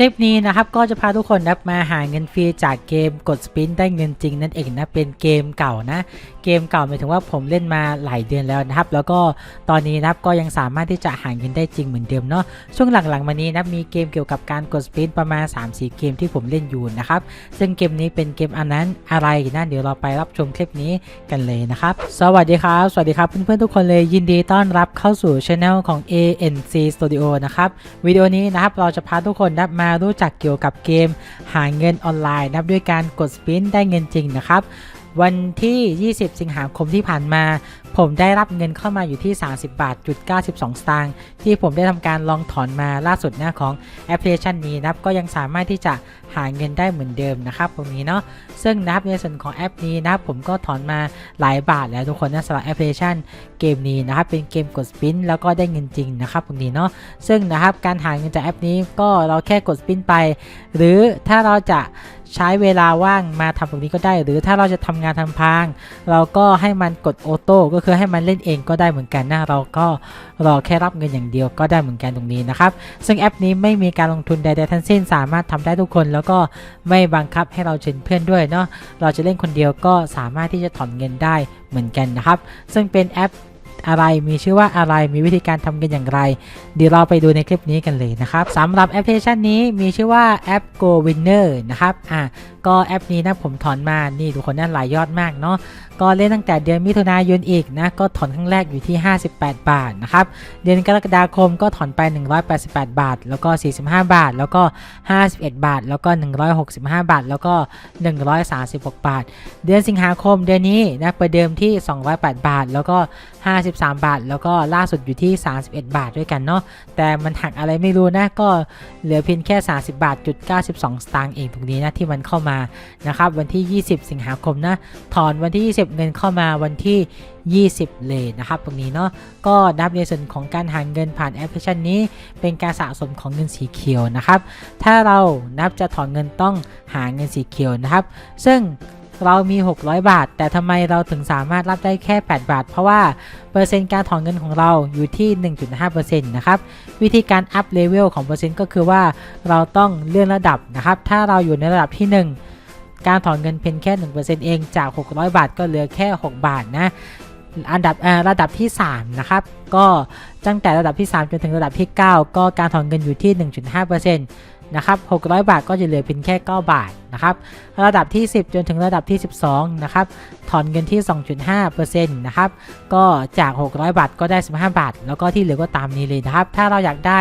คลิปนี้นะครับก็จะพาทุกคนนะมาหาเงินฟรีจากเกมกดสปินได้เงินจริงนั่นเองนะเป็นเกมเก่านะเกมเก่าหมายถึงว่าผมเล่นมาหลายเดือนแล้วนะครับ แล้วก็ตอนนี้นะครับก็ยังสามารถที่จะหาเงินได้จริงเหมือนเดิมเนาะช่วงหลังๆมานี้นะมีเกมเกี่ยวกับการกดสปินประมาณ 3-4 เกมที่ผมเล่นอยู่นะครับซึ่งเกมนี้เป็นเกมอันนั้นอะไรนะเดี๋ยวเราไปรับชมคลิปนี้กันเลยนะครับสวัสดีครับ สวัสดีครับเพื่อนๆทุกคนเลยยินดีต้อนรับเข้าสู่ช anel ของ ANC Studio นะครับวิดีโอนี้นะครับเราจะพาทุกคนนะมารู้จักเกี่ยวกับเกม หาเงินออนไลน์นับด้วยการกดสปินได้เงินจริงนะครับ วันที่ 20 สิงหาคมที่ผ่านมา ผมได้รับเงินเข้ามาอยู่ที่ 30 บาทจุด92 สตางค์ที่ผมได้ทำการลองถอนมาล่าสุดหน้าของแอปพลิเคชันนี้นะครับก็ยังสามารถที่จะหาเงินได้เหมือนเดิมนะครับตรงนี้เนาะซึ่งนะครับในส่วนของแอปนี้นะครับผมก็ถอนมาหลายบาทแล้วทุกคนนะสำหรับแอปพลิเคชันเกมนี้นะครับเป็นเกมกดสปินแล้วก็ได้เงินจริงนะครับตรงนี้เนาะซึ่งนะครับการหาเงินจากแอปนี้ก็เราแค่กดสปินไป หรือถ้าเราจะ ใช้เวลาว่างมาทำตรงนี้ก็ได้ หรือถ้าเราจะทำงานทำพาง เราก็ให้มันกดออโต้ก็คือให้มันเล่นเองก็ได้เหมือนกันนะเราก็รอแค่รับเงินอย่างเดียวก็ได้เหมือนกันตรงนี้นะครับ ซึ่งแอปนี้ไม่มีการลงทุนใดๆทั้งสิ้นสามารถทำได้ทุกคนแล้วก็ไม่บังคับให้เราเชิญเพื่อนด้วยเนาะเราจะเล่นคนเดียวก็สามารถที่จะถอนเงินได้เหมือนกันนะครับ ซึ่งเป็นแอป อะไรมีชื่อว่าอะไรมีวิธีการทำกันอย่างไร เดี๋ยวเราไปดูในคลิปนี้กันเลยนะครับสำหรับแอปพลิเคชันนี้มีชื่อว่าแอป Go Winner นะครับอะก็แอปนี้นะผมถอนมานี่ทุกคนน่าหลายยอดมากเนาะก็เล่นตั้งแต่เดือนมิถุนายนอีกนะก็ถอนครั้งแรกอยู่ที่ 58 บาทนะครับเดือนกรกฎาคมก็ถอนไป 188 บาท แล้วก็ 45 บาท แล้วก็ 51 บาท แล้วก็ 165 บาท แล้วก็ 136 บาท เดือนสิงหาคมเดือนนี้นะประเดิมที่ 208 บาท แล้วก็ 53 บาท แล้วก็ล่าสุดอยู่ที่ 31 บาทด้วยกันเนาะแต่มันหักอะไรไม่รู้นะก็เหลือเพียงแค่ 30 บาทจุด92 สตางค์เองตรงนี้นะที่มันเข้ามานะครับวันที่ 20 สิงหาคมนะถอนวันที่ 20 เงินเข้ามาวันที่ 20 เลยนะครับตรงนี้เนาะก็นับในส่วนของการหาเงินผ่านแอปพลิเคชันนี้ เป็นการสะสมของเงินสีเขียวนะครับถ้าเรานับจะถอนเงินต้องหาเงินสีเขียวนะครับ ซึ่งเรามี 600 บาท แต่ทำไมเราถึงสามารถรับได้แค่ 8 บาท เพราะว่าเปอร์เซ็นต์การถอนเงินของเราอยู่ที่ 1.5%นะครับ วิธีการอัพเลเวลของเปอร์เซ็นต์ก็คือว่าเราต้องเลื่อนระดับนะครับ ถ้าเราอยู่ในระดับที่ 1 การถอนเงินเพียงแค่ 1%เองจาก 600 บาทก็เหลือแค่ 6 บาทนะอันดับระดับที่ 3 นะครับ ก็ตั้งแต่ระดับที่ 3 จนถึงระดับที่ 9 ก็การถอนเงินอยู่ที่ 1.5% นะครับ600 บาทก็จะเหลือเพียงแค่ 9 บาทนะครับระดับที่ 10 จนถึงระดับที่ 12นะครับถอนเงินที่ 2.5%นะครับก็จาก 600 บาทก็ได้ 15 บาท แล้วก็ที่เหลือก็ตามนี้เลยนะครับ ถ้าเราอยากได้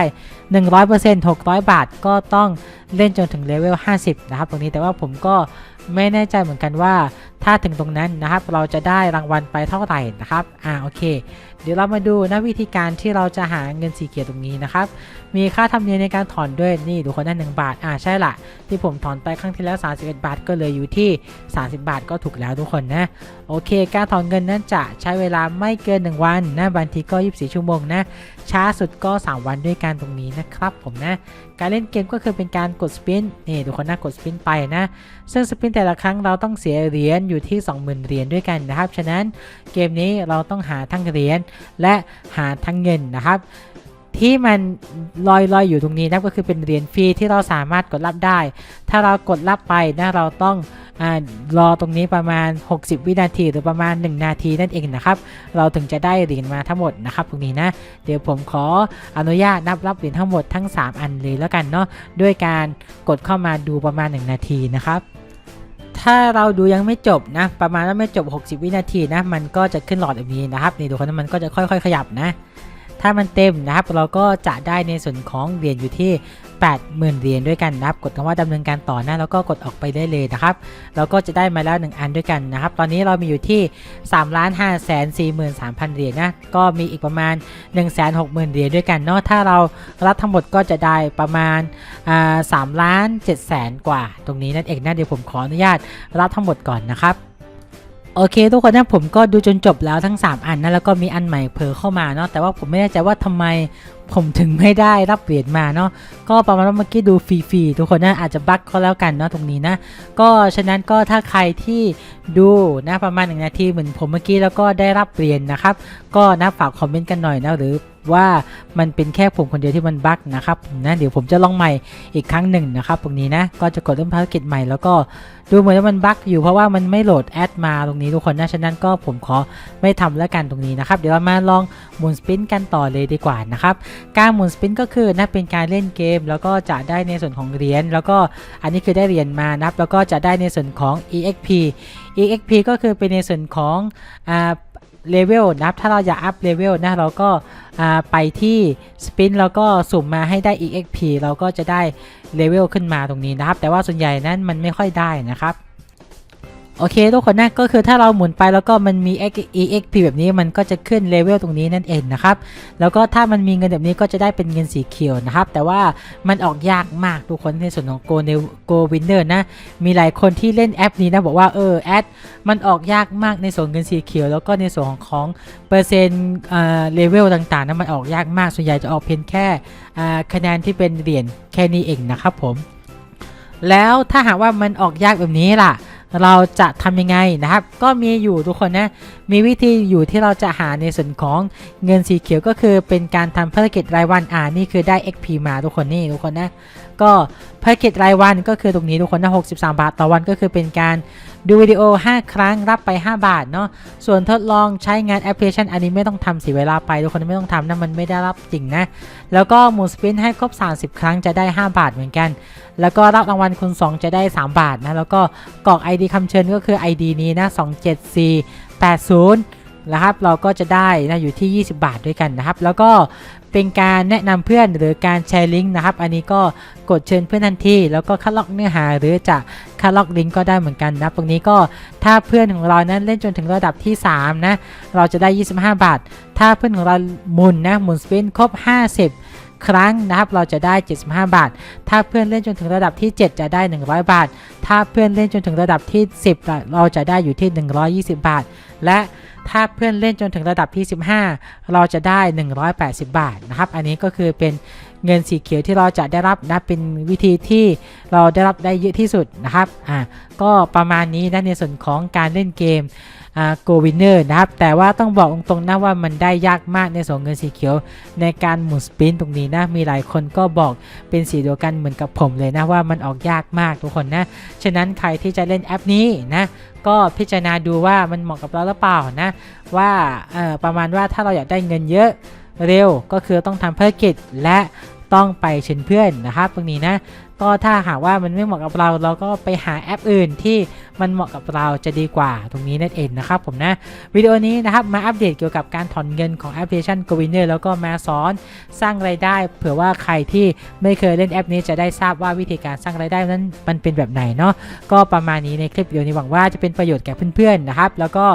100% 600 บาทก็ต้องเล่นจนถึงเลเวล 50 นะครับตรงนี้แต่ว่าผมก็ไม่แน่ใจเหมือนกันว่า ถ้าถึงตรงนั้นนะครับเราจะได้รางวัลไปเท่าไหร่นะครับอ่าโอเค เดี๋ยวเรามาดูนะวิธีการที่เราจะหาเงินสีเขียวตรงนี้นะครับ มีค่าธรรมเนียมในการถอนด้วยนี่ดูคนได้1บาทอ่าใช่ละที่ผมถอนไปครั้งที่แล้ว 31 บาท ก็เลยอยู่ที่ 30 บาทก็ถูกแล้วทุกคนนะโอเค การถอนเงินนั้นจะใช้เวลาไม่เกิน 1 วันนะบางทีก็ 24 ชั่วโมงนะช้าสุดก็ 3 วันด้วยกันตรงนี้นะครับผมนะการเล่นเกมก็คือเป็นการกดสปินนี่ทุกคนนะกดสปินไปนะซึ่งสปินแต่ละครั้งเราต้องเสียเหรียญอยู่ที่ 20,000 เหรียญด้วยกันนะครับ ฉะนั้นเกมนี้เราต้องหาทั้งเหรียญและหาทั้งเงินนะครับที่มันลอยลอยอยู่ตรงนี้นะก็คือเป็นเหรียญฟรีที่เราสามารถกดรับได้ ถ้าเรากดรับไปนะเราต้องอรอตรงนี้ประมาณ 60 วินาที หรือประมาณ 1 นาทีนั่นเองนะครับ เราถึงจะได้เหรียญมาทั้งหมดนะครับตรงนี้นะ เดี๋ยวผมขออนุญาตนับรับเหรียญทั้งหมดทั้ง 3 อันเลยแล้วกันเนาะด้วยการกดเข้ามาดูประมาณ 1 นาทีนะครับ ถ้าเราดูยังไม่จบนะ ประมาณว่าไม่จบ 60 วินาทีนะ มันก็จะขึ้นหลอดแบบนี้นะครับ นี่ดูคนนั้นมันก็จะค่อย ๆ ขยับนะ ถ้ามันเต็มนะครับ เราก็จะได้ในส่วนของเหรียญอยู่ที่ 80,000เหรียญด้วยกันนะครับ กดคำว่าดำเนินการต่อนะแล้วก็กดออกไปได้เลยนะครับ เราก็จะได้มาแล้ว 1 อันด้วยกันนะครับ ตอนนี้เรามีอยู่ที่ 3 5 4 3 0 0 0เหรียญนะ ก็มีอีกประมาณ 160,000เหรียญด้วยกันเนาะ ถ้าเรารับทั้งหมดก็จะได้ประมาณอ่า3ล้าน7แสนกว่า ตรงนี้นั่นเองนะเดี๋ยวผมขออนุญาตรับทั้งหมดก่อนนะครับ โอเค ทุกคนนะผมก็ดูจนจบแล้วทั้ง 3 อันนะแล้วก็มีอันใหม่เผลอเข้ามาเนาะแต่ว่าผมไม่แน่ใจว่าทำไมผมถึงไม่ได้รับเหรียญมาเนาะก็ประมาณว่าเมื่อกี้ดูฟรีๆทุกคนนะอาจจะบั๊กก็แล้วกันเนาะตรงนี้นะ ก็ฉะนั้นก็ถ้าใครที่ดูนะประมาณ1นาทีเหมือนผมเมื่อกี้แล้วก็ได้รับเหรียญนะครับ ก็นะฝากคอมเมนต์กันหน่อยนะหรือ ว่ามันเป็นแค่ผมคนเดียวที่มันบั๊กนะครับนะเดี๋ยวผมจะลองใหม่อีกครั้งหนึ่งนะครับตรงนี้นะก็จะกดเริ่มภารกิจใหม่แล้วก็ดูเหมือนว่ามันบั๊กอยู่เพราะว่ามันไม่โหลดแอดมาตรงนี้ทุกคนนะฉะนั้นก็ผมขอไม่ทำแล้วกันตรงนี้นะครับเดี๋ยวเรามาลองหมุนสปินกันต่อเลยดีกว่านะครับการหมุนสปินก็คือนะเป็นการเล่นเกม แล้วก็จะได้ในส่วนของเหรียญแล้วก็อันนี้คือได้เหรียญมานะครับแล้วก็จะได้ในส่วนของ exp exp ก็คือเป็นในส่วนของอ่า เลเวลนะครับ ถ้าเราอยากอัพเลเวลนะ เราก็ไปที่สปินแล้วก็สุ่มมาให้ได้ exp เราก็จะได้เลเวลขึ้นมาตรงนี้นะครับ แต่ว่าส่วนใหญ่นั้นมันไม่ค่อยได้นะครับ โอเคทุกคนนะก็คือถ้าเราหมุนไปแล้วก็มันมี exp แบบนี้มันก็จะขึ้นเลเวลตรงนี้นั่นเองนะครับแล้วก็ถ้ามันมีเงินแบบนี้ก็จะได้เป็นเงินสีเขียวนะครับแต่ว่ามันออกยากมากทุกคนในส่วนของ Go new Go Winner นะมีหลายคนที่เล่นแอปนี้นะบอกว่าเออแอดมันออกยากมากในส่วนเงินสีเขียว แล้วก็ในส่วนของของเปอร์เซ็นต์เลเวลต่างๆนะมันออกยากมากส่วนใหญ่จะออกเพียงแค่คะแนนที่เป็นเหรียญแค่นี้เองนะครับผมแล้วถ้าหากว่ามันออกยากแบบนี้ล่ะ เราจะทำยังไงนะครับ ก็มีอยู่ทุกคนนะมีวิธีอยู่ที่เราจะหาในส่วนของเงินสีเขียวก็คือเป็นการทำภารกิจรายวันอ่านี่คือได้ XP มาทุกคนนี่ทุกคนนะก็ภารกิจรายวันก็คือตรงนี้ทุกคนนะ63 บาทต่อวันก็คือเป็นการดูวิดีโอ 5 ครั้งรับไป 5 บาทเนาะส่วนทดลองใช้งานแอปพลิเคชัน อันนี้ไม่ต้องทำเสียเวลาไป ทุกคนไม่ต้องทำนะมันไม่ได้รับจริงนะ แล้วก็หมุนสปินให้ครบ 30 ครั้งจะได้ 5 บาทเหมือนกัน แล้วก็รับรางวัลคูณ2จะได้ 3 บาทนะ แล้วก็กรอก ID คำเชิญก็คือ ID นี้นะ 27480 นะครับ เราก็จะได้นะอยู่ที่ 20 บาทด้วยกันนะครับ แล้วก็เป็นการแนะนำเพื่อนหรือการแชร์ลิงก์นะครับ อันนี้ก็กดเชิญเพื่อนทันทีแล้วก็คัดลอกเนื้อหาหรือจะคัดลอกลิงก์ก็ได้เหมือนกันนะตรงนี้ก็ถ้าเพื่อนของเรานั้นเล่นจนถึงระดับที่ 3 นะ เราจะได้ 25 บาท ถ้าเพื่อนของเราหมุนนะหมุนสปินครบ 50 ครั้งนะครับเราจะได้ 75 บาท ถ้าเพื่อนเล่นจนถึงระดับที่ 7 จะได้ 100 บาท ถ้าเพื่อนเล่นจนถึงระดับที่ 10 เราจะได้อยู่ที่ 120 บาท และถ้าเพื่อนเล่นจนถึงระดับที่ 15 เราจะได้ 180 บาทนะครับ อันนี้ก็คือเป็น เงินสีเขียวที่เราจะได้รับนะเป็นวิธีที่เราได้รับได้เยอะที่สุดนะครับอ่าก็ประมาณนี้นะในส่วนของการเล่นเกมอ่า Go Winner นะครับ แต่ว่าต้องบอกตรงๆนะว่ามันได้ยากมากในส่วนเงินสีเขียว ในการหมุนสปินตรงนี้นะ มีหลายคนก็บอกเป็นสีเดียวกันเหมือนกับผมเลยนะว่ามันออกยากมากทุกคนนะ ฉะนั้นใครที่จะเล่นแอปนี้นะ ก็พิจารณาดูว่ามันเหมาะกับเราหรือเปล่านะ ว่าเออประมาณว่าถ้าเราอยากได้เงินเยอะ เร็วก็คือต้องทำภารกิจและต้องไปเชิญเพื่อนนะครับตรงนี้นะ ก็ถ้าหากว่ามันไม่เหมาะกับเรา เราก็ไปหาแอปอื่นที่มันเหมาะกับเราจะดีกว่าตรงนี้นั่นเองนะครับผมนะวิดีโอนี้นะครับมาอัปเดตเกี่ยวกับการถอนเงินของแอปพลิเคชัน g o w i n n e r แล้วก็มาสอนสร้างรายได้ เผื่อว่าใครที่ไม่เคยเล่นแอปนี้จะได้ทราบว่าวิธีการสร้างรายได้นั้นมันเป็นแบบไหนเนาะก็ประมาณนี้ในคลิปวิดีโอนี้หวังว่าจะเป็นประโยชน์แก่เพื่อนๆนะครับแล้วก็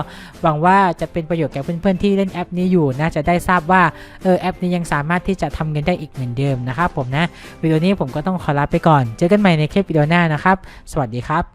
หวังว่าจะเป็นประโยชน์แก่เพื่อนๆที่เล่นแอปนี้อยู่นะจะได้ทราบว่าเออแอปนี้ยังสามารถที่จะทำเงินได้อีกเหมือนเดิมนะครับผมนะวิดีโอนี้ผมก็ต้องขอลาไปก่อน เจอกันใหม่ในคลิปวิดีโอหน้านะครับ สวัสดีครับ